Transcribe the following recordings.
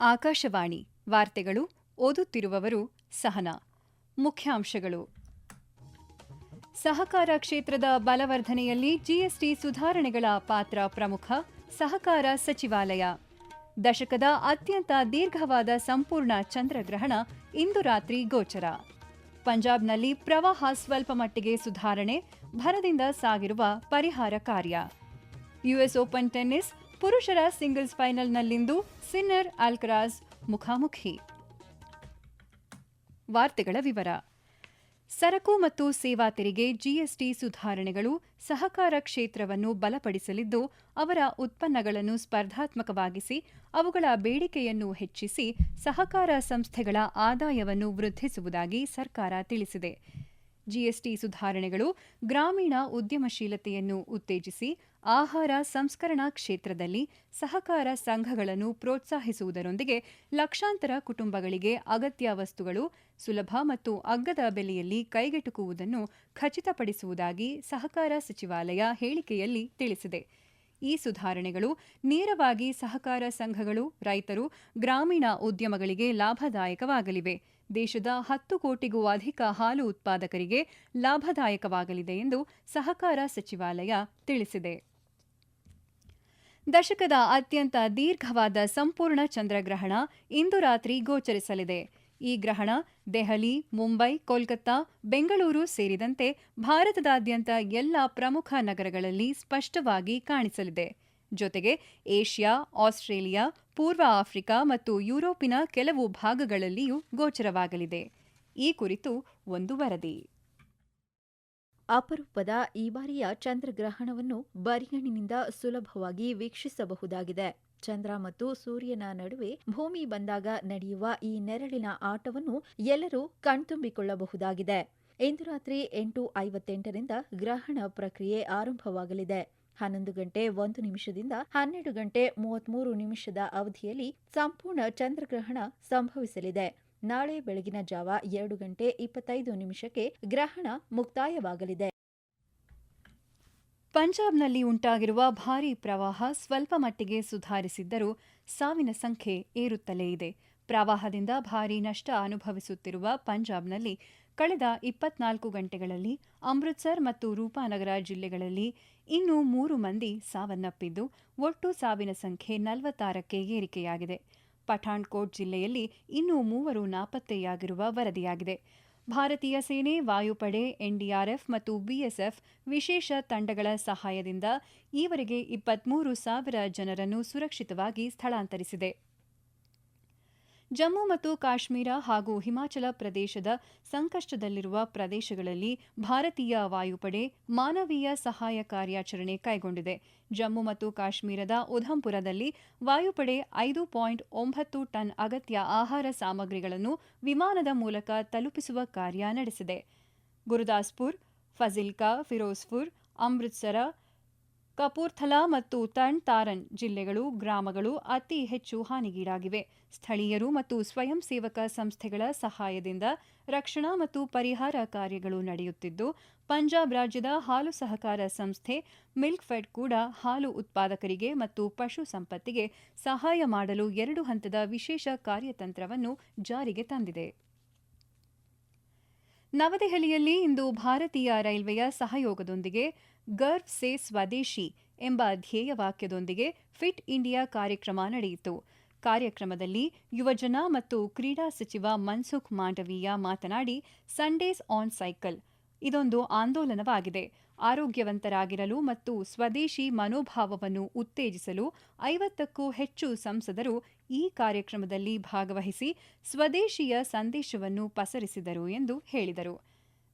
ಆಕಾಶವಾಣಿ ವಾರ್ತೆಗಳು ಓದುತ್ತಿರುವವರು ಸಹನಾ. ಮುಖ್ಯಾಂಶಗಳು. ಸಹಕಾರ ಕ್ಷೇತ್ರದ ಬಲವರ್ಧನೆಯಲ್ಲಿ ಜಿಎಸ್ಟಿ ಸುಧಾರಣೆಗಳ ಪಾತ್ರ ಪ್ರಮುಖ ಸಹಕಾರ ಸಚಿವಾಲಯ. ದಶಕದ ಅತ್ಯಂತ ದೀರ್ಘವಾದ ಸಂಪೂರ್ಣ ಚಂದ್ರಗ್ರಹಣ ಇಂದು ರಾತ್ರಿ ಗೋಚರ. ಪಂಜಾಬ್ನಲ್ಲಿ ಪ್ರವಾಹ ಸ್ವಲ್ಪ ಮಟ್ಟಿಗೆ ಸುಧಾರಣೆ, ಭರದಿಂದ ಸಾಗಿರುವ ಪರಿಹಾರ ಕಾರ್ಯ. ಯುಎಸ್ ಓಪನ್ ಟೆನ್ನಿಸ್ ಪುರುಷರ ಸಿಂಗಲ್ಸ್ ಫೈನಲ್ನಲ್ಲಿಂದು ಸಿನ್ನರ್ ಅಲ್ಕರಾಜ್ ಮುಖಾಮುಖಿ. ವಾರ್ತೆಗಳ ವಿವರ. ಸರಕು ಮತ್ತು ಸೇವಾ ತೆರಿಗೆ ಜಿಎಸ್ಟಿ ಸುಧಾರಣೆಗಳು ಸಹಕಾರ ಕ್ಷೇತ್ರವನ್ನು ಬಲಪಡಿಸಲಿದ್ದು, ಅವರ ಉತ್ಪನ್ನಗಳನ್ನು ಸ್ಪರ್ಧಾತ್ಮಕವಾಗಿಸಿ, ಅವುಗಳ ಬೇಡಿಕೆಯನ್ನು ಹೆಚ್ಚಿಸಿ ಸಹಕಾರ ಸಂಸ್ಥೆಗಳ ಆದಾಯವನ್ನು ವೃದ್ಧಿಸುವುದಾಗಿ ಸರ್ಕಾರ ತಿಳಿಸಿದೆ. ಜಿಎಸ್ಟಿ ಸುಧಾರಣೆಗಳು ಗ್ರಾಮೀಣ ಉದ್ಯಮಶೀಲತೆಯನ್ನು ಉತ್ತೇಜಿಸಿ ಆಹಾರ ಸಂಸ್ಕರಣಾ ಕ್ಷೇತ್ರದಲ್ಲಿ ಸಹಕಾರ ಸಂಘಗಳನ್ನು ಪ್ರೋತ್ಸಾಹಿಸುವುದರೊಂದಿಗೆ ಲಕ್ಷಾಂತರ ಕುಟುಂಬಗಳಿಗೆ ಅಗತ್ಯ ವಸ್ತುಗಳು ಸುಲಭ ಮತ್ತು ಅಗ್ಗದ ಬೆಲೆಯಲ್ಲಿ ಕೈಗೆಟುಕುವುದನ್ನು ಖಚಿತಪಡಿಸುವುದಾಗಿ ಸಹಕಾರ ಸಚಿವಾಲಯ ಹೇಳಿಕೆಯಲ್ಲಿ ತಿಳಿಸಿದೆ. ಈ ಸುಧಾರಣೆಗಳು ನೇರವಾಗಿ ಸಹಕಾರ ಸಂಘಗಳು, ರೈತರು, ಗ್ರಾಮೀಣ ಉದ್ಯಮಗಳಿಗೆ ಲಾಭದಾಯಕವಾಗಲಿವೆ. ದೇಶದ ಹತ್ತು ಕೋಟಿಗೂ ಅಧಿಕ ಹಾಲು ಉತ್ಪಾದಕರಿಗೆ ಲಾಭದಾಯಕವಾಗಲಿದೆ ಎಂದು ಸಹಕಾರ ಸಚಿವಾಲಯ ತಿಳಿಸಿದೆ. ದಶಕದ ಅತ್ಯಂತ ದೀರ್ಘವಾದ ಸಂಪೂರ್ಣ ಚಂದ್ರಗ್ರಹಣ ಇಂದು ರಾತ್ರಿ ಗೋಚರಿಸಲಿದೆ. ಈ ಗ್ರಹಣ ದೆಹಲಿ, ಮುಂಬೈ, ಕೋಲ್ಕತ್ತಾ, ಬೆಂಗಳೂರು ಸೇರಿದಂತೆ ಭಾರತದಾದ್ಯಂತ ಎಲ್ಲ ಪ್ರಮುಖ ನಗರಗಳಲ್ಲಿ ಸ್ಪಷ್ಟವಾಗಿ ಕಾಣಿಸಲಿದೆ. ಜೊತೆಗೆ ಏಷ್ಯಾ, ಆಸ್ಟ್ರೇಲಿಯಾ, ಪೂರ್ವ ಆಫ್ರಿಕಾ ಮತ್ತು ಯುರೋಪಿನ ಕೆಲವು ಭಾಗಗಳಲ್ಲಿಯೂ ಗೋಚರವಾಗಲಿದೆ. ಈ ಕುರಿತು ಒಂದು ವರದಿ. ಅಪರೂಪದ ಈ ಬಾರಿಯ ಚಂದ್ರಗ್ರಹಣವನ್ನು ಬರಿಗಣ್ಣಿನಿಂದ ಸುಲಭವಾಗಿ ವೀಕ್ಷಿಸಬಹುದಾಗಿದೆ. ಚಂದ್ರ ಮತ್ತು ಸೂರ್ಯನ ನಡುವೆ ಭೂಮಿ ಬಂದಾಗ ನಡೆಯುವ ಈ ನೆರಳಿನ ಆಟವನ್ನು ಎಲ್ಲರೂ ಕಣ್ತುಂಬಿಕೊಳ್ಳಬಹುದಾಗಿದೆ. ಇಂದು ರಾತ್ರಿ ಎಂಟು ಐವತ್ತೆಂಟರಿಂದ ಗ್ರಹಣ ಪ್ರಕ್ರಿಯೆ ಆರಂಭವಾಗಲಿದೆ. ಹನ್ನೊಂದು ಗಂಟೆ ಒಂದು ನಿಮಿಷದಿಂದ ಹನ್ನೆರಡು ಗಂಟೆ ಮೂವತ್ಮೂರು ನಿಮಿಷದ ಅವಧಿಯಲ್ಲಿ ಸಂಪೂರ್ಣ ಚಂದ್ರಗ್ರಹಣ ಸಂಭವಿಸಲಿದೆ. ನಾಳೆ ಬೆಳಗಿನ ಜಾವ ಎರಡು ಗಂಟೆ ಇಪ್ಪತ್ತೈದು ನಿಮಿಷಕ್ಕೆ ಗ್ರಹಣ ಮುಕ್ತಾಯವಾಗಲಿದೆ. ಪಂಜಾಬ್ನಲ್ಲಿ ಉಂಟಾಗಿರುವ ಭಾರೀ ಪ್ರವಾಹ ಸ್ವಲ್ಪ ಮಟ್ಟಿಗೆ ಸುಧಾರಿಸಿದ್ದರೂ ಸಾವಿನ ಸಂಖ್ಯೆ ಏರುತ್ತಲೇ ಇದೆ. ಪ್ರವಾಹದಿಂದ ಭಾರೀ ನಷ್ಟ ಅನುಭವಿಸುತ್ತಿರುವ ಪಂಜಾಬ್ನಲ್ಲಿ ಕಳೆದ ಇಪ್ಪತ್ನಾಲ್ಕು ಗಂಟೆಗಳಲ್ಲಿ ಅಮೃತ್ಸರ್ ಮತ್ತು ರೂಪಾನಗರ ಜಿಲ್ಲೆಗಳಲ್ಲಿ ಇನ್ನೂ ಮೂರು ಮಂದಿ ಸಾವನ್ನಪ್ಪಿದ್ದು, ಒಟ್ಟು ಸಾವಿನ ಸಂಖ್ಯೆ ನಲವತ್ತಾರಕ್ಕೆ ಏರಿಕೆಯಾಗಿದೆ. ಪಠಾಣ್ಕೋಟ್ ಜಿಲ್ಲೆಯಲ್ಲಿ ಇನ್ನೂ ಮೂವರು ನಾಪತ್ತೆಯಾಗಿರುವ ವರದಿಯಾಗಿದೆ. ಭಾರತೀಯ ಸೇನೆ, ವಾಯುಪಡೆ, ಎನ್ಡಿಆರ್ಎಫ್ ಮತ್ತು ಬಿಎಸ್ಎಫ್ ವಿಶೇಷ ತಂಡಗಳ ಸಹಾಯದಿಂದ ಈವರೆಗೆ ಇಪ್ಪತ್ಮೂರು ಸಾವಿರ ಜನರನ್ನು ಸುರಕ್ಷಿತವಾಗಿ ಸ್ಥಳಾಂತರಿಸಿದೆ. ಜಮ್ಮು ಮತ್ತು ಕಾಶ್ಮೀರ ಹಾಗೂ ಹಿಮಾಚಲ ಪ್ರದೇಶದ ಸಂಕಷ್ಟದಲ್ಲಿರುವ ಪ್ರದೇಶಗಳಲ್ಲಿ ಭಾರತೀಯ ವಾಯುಪಡೆ ಮಾನವೀಯ ಸಹಾಯ ಕಾರ್ಯಾಚರಣೆ ಕೈಗೊಂಡಿದೆ. ಜಮ್ಮು ಮತ್ತು ಕಾಶ್ಮೀರದ ಉಧಂಪುರದಲ್ಲಿ ವಾಯುಪಡೆ ಐದು ಪಾಯಿಂಟ್ ಒಂಬತ್ತು ಟನ್ ಅಗತ್ಯ ಆಹಾರ ಸಾಮಗ್ರಿಗಳನ್ನು ವಿಮಾನದ ಮೂಲಕ ತಲುಪಿಸುವ ಕಾರ್ಯ ನಡೆಸಿದೆ. ಗುರುದಾಸ್ಪುರ್, ಫಜಿಲ್ಕಾ, ಫಿರೋಜ್ಪುರ್, ಅಮೃತ್ಸರ ಕಪೂರ್ಥಲಾ ಮತ್ತು ತಣ್ ತಾರನ್ ಜಿಲ್ಲೆಗಳು, ಗ್ರಾಮಗಳು ಅತಿ ಹೆಚ್ಚು ಹಾನಿಗೀಡಾಗಿವೆ. ಸ್ಥಳೀಯರು ಮತ್ತು ಸ್ವಯಂ ಸೇವಕ ಸಂಸ್ಥೆಗಳ ಸಹಾಯದಿಂದ ರಕ್ಷಣಾ ಮತ್ತು ಪರಿಹಾರ ಕಾರ್ಯಗಳು ನಡೆಯುತ್ತಿದ್ದು, ಪಂಜಾಬ್ ರಾಜ್ಯದ ಹಾಲು ಸಹಕಾರ ಸಂಸ್ಥೆ ಮಿಲ್ಕ್ ಫೆಡ್ ಕೂಡ ಹಾಲು ಉತ್ಪಾದಕರಿಗೆ ಮತ್ತು ಪಶು ಸಂಪತ್ತಿಗೆ ಸಹಾಯ ಮಾಡಲು ಎರಡು ಹಂತದ ವಿಶೇಷ ಕಾರ್ಯತಂತ್ರವನ್ನು ಜಾರಿಗೆ ತಂದಿದೆ. ನವದೆಹಲಿಯಲ್ಲಿ ಇಂದು ಭಾರತೀಯ ರೈಲ್ವೆಯ ಸಹಯೋಗದೊಂದಿಗೆ ಗರ್ವ್ ಸೇ ಸ್ವದೇಶಿ ಎಂಬ ಧ್ಯೇಯ ವಾಕ್ಯದೊಂದಿಗೆ ಫಿಟ್ ಇಂಡಿಯಾ ಕಾರ್ಯಕ್ರಮ ನಡೆಯಿತು. ಕಾರ್ಯಕ್ರಮದಲ್ಲಿ ಯುವಜನ ಮತ್ತು ಕ್ರೀಡಾ ಸಚಿವ ಮನ್ಸುಖ್ ಮಾಂಡವೀಯ ಮಾತನಾಡಿ ಸಂಡೇಸ್ ಆನ್ ಸೈಕಲ್ ಇದೊಂದು ಆಂದೋಲನವಾಗಿದೆ. ಆರೋಗ್ಯವಂತರಾಗಿರಲು ಮತ್ತು ಸ್ವದೇಶಿ ಮನೋಭಾವವನ್ನು ಉತ್ತೇಜಿಸಲು ಐವತ್ತಕ್ಕೂ ಹೆಚ್ಚು ಸಂಸದರು ಈ ಕಾರ್ಯಕ್ರಮದಲ್ಲಿ ಭಾಗವಹಿಸಿ ಸ್ವದೇಶಿಯ ಸಂದೇಶವನ್ನು ಪಸರಿಸಿದರು ಎಂದು ಹೇಳಿದರು.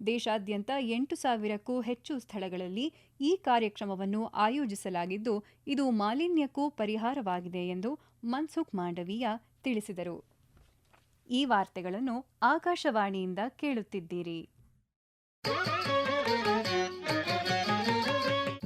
ದೇಶಾದ್ಯಂತ ಎಂಟು ಸಾವಿರಕ್ಕೂ ಹೆಚ್ಚು ಸ್ಥಳಗಳಲ್ಲಿ ಈ ಕಾರ್ಯಕ್ರಮವನ್ನು ಆಯೋಜಿಸಲಾಗಿದ್ದು, ಇದು ಮಾಲಿನ್ಯಕ್ಕೂ ಪರಿಹಾರವಾಗಿದೆ ಎಂದು ಮನ್ಸುಖ್ ಮಾಂಡವೀಯ ತಿಳಿಸಿದರು. ಈ ವಾರ್ತೆಗಳನ್ನು ಆಕಾಶವಾಣಿಯಿಂದ ಕೇಳುತ್ತಿದ್ದೀರಿ.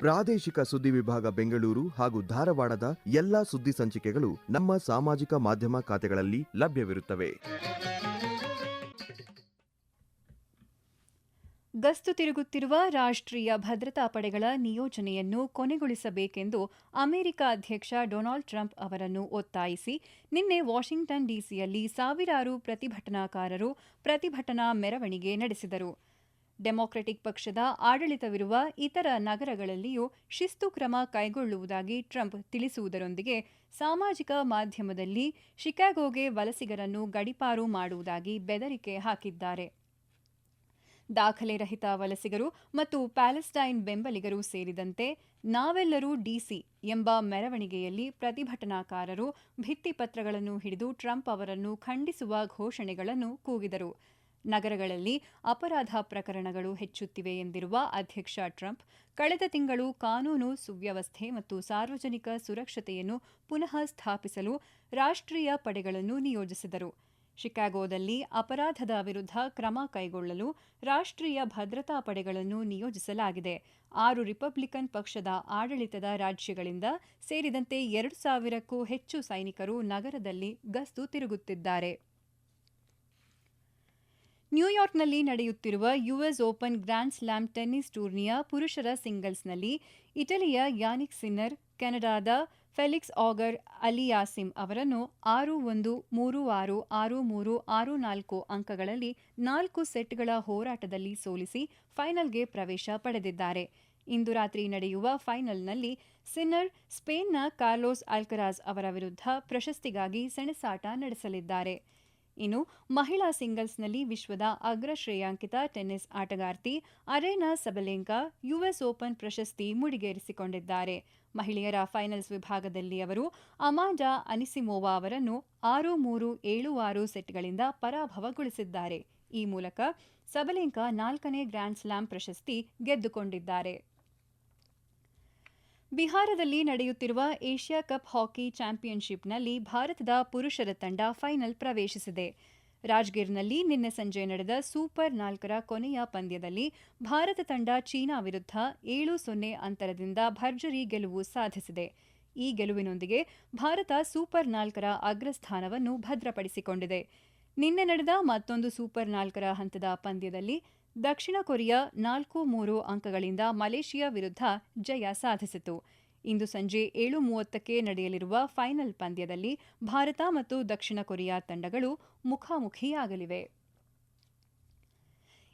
ಪ್ರಾದೇಶಿಕ ಸುದ್ದಿ ವಿಭಾಗ ಬೆಂಗಳೂರು ಹಾಗೂ ಧಾರವಾಡದ ಎಲ್ಲಾ ಸುದ್ದಿ ಸಂಚಿಕೆಗಳು ನಮ್ಮ ಸಾಮಾಜಿಕ ಮಾಧ್ಯಮ ಖಾತೆಗಳಲ್ಲಿ ಲಭ್ಯವಿರುತ್ತವೆ. ಗಸ್ತು ತಿರುಗುತ್ತಿರುವ ರಾಷ್ಟ್ರೀಯ ಭದ್ರತಾ ಪಡೆಗಳ ನಿಯೋಜನೆಯನ್ನು ಕೊನೆಗೊಳಿಸಬೇಕೆಂದು ಅಮೆರಿಕ ಅಧ್ಯಕ್ಷ ಡೊನಾಲ್ಡ್ ಟ್ರಂಪ್ ಅವರನ್ನು ಒತ್ತಾಯಿಸಿ, ನಿನ್ನೆ ವಾಷಿಂಗ್ಟನ್ ಡಿಸಿಯಲ್ಲಿ ಸಾವಿರಾರು ಪ್ರತಿಭಟನಾಕಾರರು ಪ್ರತಿಭಟನಾ ಮೆರವಣಿಗೆ ನಡೆಸಿದರು. ಡೆಮಾಕ್ರೆಟಿಕ್ ಪಕ್ಷದ ಆಡಳಿತವಿರುವ ಇತರ ನಗರಗಳಲ್ಲಿಯೂ ಶಿಸ್ತು ಕ್ರಮ ಕೈಗೊಳ್ಳುವುದಾಗಿ ಟ್ರಂಪ್ ತಿಳಿಸುವುದರೊಂದಿಗೆ ಸಾಮಾಜಿಕ ಮಾಧ್ಯಮದಲ್ಲಿ ಶಿಕಾಗೋಗೆ ವಲಸಿಗರನ್ನು ಗಡಿಪಾರು ಮಾಡುವುದಾಗಿ ಬೆದರಿಕೆ ಹಾಕಿದ್ದಾರೆ. ದಾಖಲೆ ರಹಿತ ವಲಸಿಗರು ಮತ್ತು ಪ್ಯಾಲೆಸ್ಟೈನ್ ಬೆಂಬಲಿಗರು ಸೇರಿದಂತೆ ನಾವೆಲ್ಲರೂ ಡಿಸಿ ಎಂಬ ಮೆರವಣಿಗೆಯಲ್ಲಿ ಪ್ರತಿಭಟನಾಕಾರರು ಭಿತ್ತಿಪತ್ರಗಳನ್ನು ಹಿಡಿದು ಟ್ರಂಪ್ ಅವರನ್ನು ಖಂಡಿಸುವ ಘೋಷಣೆಗಳನ್ನು ಕೂಗಿದರು. ನಗರಗಳಲ್ಲಿ ಅಪರಾಧ ಪ್ರಕರಣಗಳು ಹೆಚ್ಚುತ್ತಿವೆ ಎಂದಿರುವ ಅಧ್ಯಕ್ಷ ಟ್ರಂಪ್, ಕಳೆದ ತಿಂಗಳು ಕಾನೂನು ಸುವ್ಯವಸ್ಥೆ ಮತ್ತು ಸಾರ್ವಜನಿಕ ಸುರಕ್ಷತೆಯನ್ನು ಪುನಃ ಸ್ಥಾಪಿಸಲು ರಾಷ್ಟ್ರೀಯ ಪಡೆಗಳನ್ನು ನಿಯೋಜಿಸಿದರು. ಶಿಕಾಗೋದಲ್ಲಿ ಅಪರಾಧದ ವಿರುದ್ಧ ಕ್ರಮ ಕೈಗೊಳ್ಳಲು ರಾಷ್ಟ್ರೀಯ ಭದ್ರತಾ ಪಡೆಗಳನ್ನು ನಿಯೋಜಿಸಲಾಗಿದೆ. ಆರು ರಿಪಬ್ಲಿಕನ್ ಪಕ್ಷದ ಆಡಳಿತದ ರಾಜ್ಯಗಳಿಂದ ಸೇರಿದಂತೆ ಎರಡು ಸಾವಿರಕ್ಕೂ ಹೆಚ್ಚು ಸೈನಿಕರು ನಗರದಲ್ಲಿ ಗಸ್ತು ತಿರುಗುತ್ತಿದ್ದಾರೆ. ನ್ಯೂಯಾರ್ಕ್ನಲ್ಲಿ ನಡೆಯುತ್ತಿರುವ US Open Grand Slam tennis ಟೂರ್ನಿಯ ಪುರುಷರ ಸಿಂಗಲ್ಸ್ನಲ್ಲಿ ಇಟಲಿಯ ಯಾನಿಕ್ ಸಿನ್ನರ್, ಕೆನಡಾದ ಫೆಲಿಕ್ಸ್ ಆಗರ್ ಅಲಿಯಾಸಿಮ್ ಅವರನ್ನು ಆರು ಒಂದು, ಮೂರು ಆರು ಆರು ಮೂರು, ಆರು ನಾಲ್ಕು ಅಂಕಗಳಲ್ಲಿ ನಾಲ್ಕು ಸೆಟ್ಗಳ ಹೋರಾಟದಲ್ಲಿ ಸೋಲಿಸಿ ಫೈನಲ್ಗೆ ಪ್ರವೇಶ ಪಡೆದಿದ್ದಾರೆ. ಇಂದು ರಾತ್ರಿ ನಡೆಯುವ ಫೈನಲ್ನಲ್ಲಿ ಸಿನ್ನರ್ ಸ್ಪೇನ್ನ ಕಾರ್ಲೋಸ್ ಆಲ್ಕರಾಜ್ ಅವರ ವಿರುದ್ಧ ಪ್ರಶಸ್ತಿಗಾಗಿ ಸೆಣಸಾಟ ನಡೆಸಲಿದ್ದಾರೆ. ಇನ್ನು ಮಹಿಳಾ ಸಿಂಗಲ್ಸ್ನಲ್ಲಿ ವಿಶ್ವದ ಅಗ್ರ ಶ್ರೇಯಾಂಕಿತ ಟೆನ್ನಿಸ್ ಆಟಗಾರ್ತಿ ಅರೇನಾ ಸಬಲೆಂಕಾ ಯುಎಸ್ ಓಪನ್ ಪ್ರಶಸ್ತಿ ಮುಡಿಗೇರಿಸಿಕೊಂಡಿದ್ದಾರೆ. ಮಹಿಳೆಯರ ಫೈನಲ್ಸ್ ವಿಭಾಗದಲ್ಲಿ ಅವರು ಅಮಾಂಡಾ ಅನಿಸಿಮೋವಾ ಅವರನ್ನು ಆರು ಮೂರು ಏಳು ಆರು ಸೆಟ್ಗಳಿಂದ ಪರಾಭವಗೊಳಿಸಿದ್ದಾರೆ. ಈ ಮೂಲಕ ಸಬಲೆಂಕಾ ನಾಲ್ಕನೇ ಗ್ರ್ಯಾಂಡ್ ಸ್ಲಾಮ್ ಪ್ರಶಸ್ತಿ ಗೆದ್ದುಕೊಂಡಿದ್ದಾರೆ. ಬಿಹಾರದಲ್ಲಿ ನಡೆಯುತ್ತಿರುವ ಏಷ್ಯಾ ಕಪ್ ಹಾಕಿ ಚಾಂಪಿಯನ್ಶಿಪ್ನಲ್ಲಿ ಭಾರತದ ಪುರುಷರ ತಂಡ ಫೈನಲ್ ಪ್ರವೇಶಿಸಿದೆ. ರಾಜ್ಗಿರ್ನಲ್ಲಿ ನಿನ್ನೆ ಸಂಜೆ ನಡೆದ ಸೂಪರ್ ನಾಲ್ಕರ ಕೊನೆಯ ಪಂದ್ಯದಲ್ಲಿ ಭಾರತ ತಂಡ ಚೀನಾ ವಿರುದ್ಧ ಏಳು ಸೊನ್ನೆ ಅಂತರದಿಂದ ಭರ್ಜರಿ ಗೆಲುವು ಸಾಧಿಸಿದೆ. ಈ ಗೆಲುವಿನೊಂದಿಗೆ ಭಾರತ ಸೂಪರ್ ನಾಲ್ಕರ ಅಗ್ರಸ್ಥಾನವನ್ನು ಭದ್ರಪಡಿಸಿಕೊಂಡಿದೆ. ನಿನ್ನೆ ನಡೆದ ಮತ್ತೊಂದು ಸೂಪರ್ ನಾಲ್ಕರ ಹಂತದ ಪಂದ್ಯದಲ್ಲಿ ದಕ್ಷಿಣ ಕೊರಿಯಾ ನಾಲ್ಕು ಮೂರು ಅಂಕಗಳಿಂದ ಮಲೇಷಿಯಾ ವಿರುದ್ಧ ಜಯ ಸಾಧಿಸಿತು. ಇಂದು ಸಂಜೆ ಏಳು ಮೂವತ್ತಕ್ಕೆ ನಡೆಯಲಿರುವ ಫೈನಲ್ ಪಂದ್ಯದಲ್ಲಿ ಭಾರತ ಮತ್ತು ದಕ್ಷಿಣ ಕೊರಿಯಾ ತಂಡಗಳು ಮುಖಾಮುಖಿಯಾಗಲಿವೆ.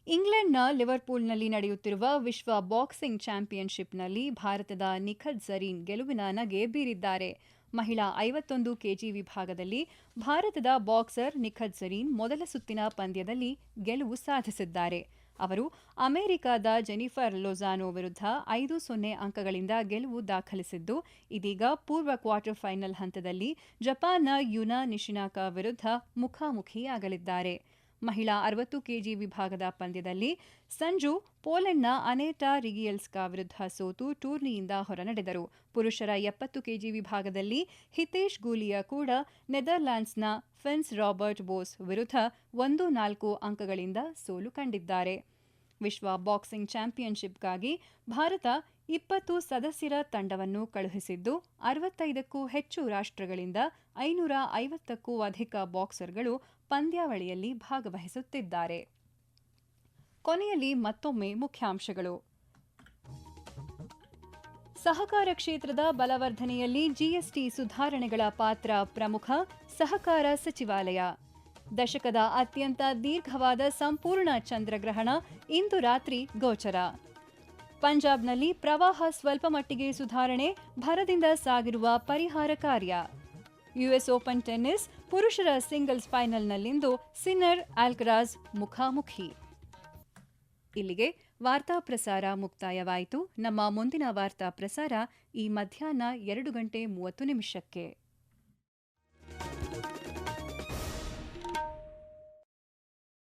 ಇಂಗ್ಲೆಂಡ್ನ ಲಿವರ್ಪೂಲ್ನಲ್ಲಿ ನಡೆಯುತ್ತಿರುವ ವಿಶ್ವ ಬಾಕ್ಸಿಂಗ್ ಚಾಂಪಿಯನ್ಶಿಪ್ನಲ್ಲಿ ಭಾರತದ ನಿಖತ್ ಜರೀನ್ ಗೆಲುವಿನ ನಗೆ ಬೀರಿದ್ದಾರೆ. ಮಹಿಳಾ ಐವತ್ತೊಂದು ಕೆಜಿ ವಿಭಾಗದಲ್ಲಿ ಭಾರತದ ಬಾಕ್ಸರ್ ನಿಖತ್ ಜರೀನ್ ಮೊದಲ ಸುತ್ತಿನ ಪಂದ್ಯದಲ್ಲಿ ಗೆಲುವು ಸಾಧಿಸಿದ್ದಾರೆ. ಅವರು ಅಮೆರಿಕದ ಜೆನಿಫರ್ ಲೊಜಾನೋ ವಿರುದ್ಧ ಐದು ಸೊನ್ನೆ ಅಂಕಗಳಿಂದ ಗೆಲುವು ದಾಖಲಿಸಿದ್ದು, ಇದೀಗ ಪೂರ್ವ ಕ್ವಾರ್ಟರ್ ಫೈನಲ್ ಹಂತದಲ್ಲಿ ಜಪಾನ್ನ ಯುನಾ ನಿಶಿನಾಕ ವಿರುದ್ಧ ಮುಖಾಮುಖಿಯಾಗಲಿದ್ದಾರೆ. ಮಹಿಳಾ ಅರವತ್ತು ಕೆಜಿ ವಿಭಾಗದ ಪಂದ್ಯದಲ್ಲಿ ಸಂಜು ಪೋಲೆಂಡ್ನ ಅನೇಟಾ ರಿಗಿಯಲ್ಸ್ಕಾ ವಿರುದ್ಧ ಸೋತು ಟೂರ್ನಿಯಿಂದ ಹೊರನಡೆದರು. ಪುರುಷರ ಎಪ್ಪತ್ತು ಕೆಜಿ ವಿಭಾಗದಲ್ಲಿ ಹಿತೇಶ್ ಗೂಲಿಯಾ ಕೂಡ ನೆದರ್ಲ್ಯಾಂಡ್ಸ್ನ ಫೆನ್ಸ್ ರಾಬರ್ಟ್ ಬೋಸ್ ವಿರುದ್ಧ ಒಂದು ನಾಲ್ಕು ಅಂಕಗಳಿಂದ ಸೋಲು ಕಂಡಿದ್ದಾರೆ. ವಿಶ್ವ ಬಾಕ್ಸಿಂಗ್ ಚಾಂಪಿಯನ್ಶಿಪ್ಗಾಗಿ ಭಾರತ ಇಪ್ಪತ್ತು ಸದಸ್ಯರ ತಂಡವನ್ನು ಕಳುಹಿಸಿದ್ದು, ಅರವತ್ತೈದಕ್ಕೂ ಹೆಚ್ಚು ರಾಷ್ಟ್ರಗಳಿಂದ ಐನೂರ ಐವತ್ತಕ್ಕೂ ಅಧಿಕ ಬಾಕ್ಸರ್ಗಳು ಪಂದ್ಯಾವಳಿಯಲ್ಲಿ ಭಾಗವಹಿಸುತ್ತಿದ್ದಾರೆ. ಕೊನೆಯಲ್ಲಿ ಮತ್ತೊಮ್ಮೆ ಮುಖ್ಯಾಂಶಗಳು. ಸಹಕಾರ ಕ್ಷೇತ್ರದ ಬಲವರ್ಧನೆಯಲ್ಲಿ ಜಿಎಸ್ಟಿ ಸುಧಾರಣೆಗಳ ಪಾತ್ರ ಪ್ರಮುಖ ಸಹಕಾರ ಸಚಿವಾಲಯ. ದಶಕದ ಅತ್ಯಂತ ದೀರ್ಘವಾದ ಸಂಪೂರ್ಣ ಚಂದ್ರಗ್ರಹಣ ಇಂದು ರಾತ್ರಿ ಗೋಚರ. ಪಂಜಾಬ್ನಲ್ಲಿ ಪ್ರವಾಹ ಸ್ವಲ್ಪ ಮಟ್ಟಿಗೆ ಸುಧಾರಣೆ, ಭರದಿಂದ ಸಾಗಿರುವ ಪರಿಹಾರ ಕಾರ್ಯ. ಯುಎಸ್ ಓಪನ್ ಟೆನ್ನಿಸ್ ಪುರುಷರ ಸಿಂಗಲ್ಸ್ ಫೈನಲ್ನಲ್ಲಿಂದು ಸಿನ್ನರ್ ಆಲ್ಕರಾಜ್ ಮುಖಾಮುಖಿ. ಇಲ್ಲಿಗೆ ವಾರ್ತಾ ಪ್ರಸಾರ ಮುಕ್ತಾಯವಾಯಿತು. ನಮ್ಮ ಮುಂದಿನ ವಾರ್ತಾ ಪ್ರಸಾರ ಈ ಮಧ್ಯಾಹ್ನ ಎರಡು ಗಂಟೆ ಮೂವತ್ತು ನಿಮಿಷಕ್ಕೆ.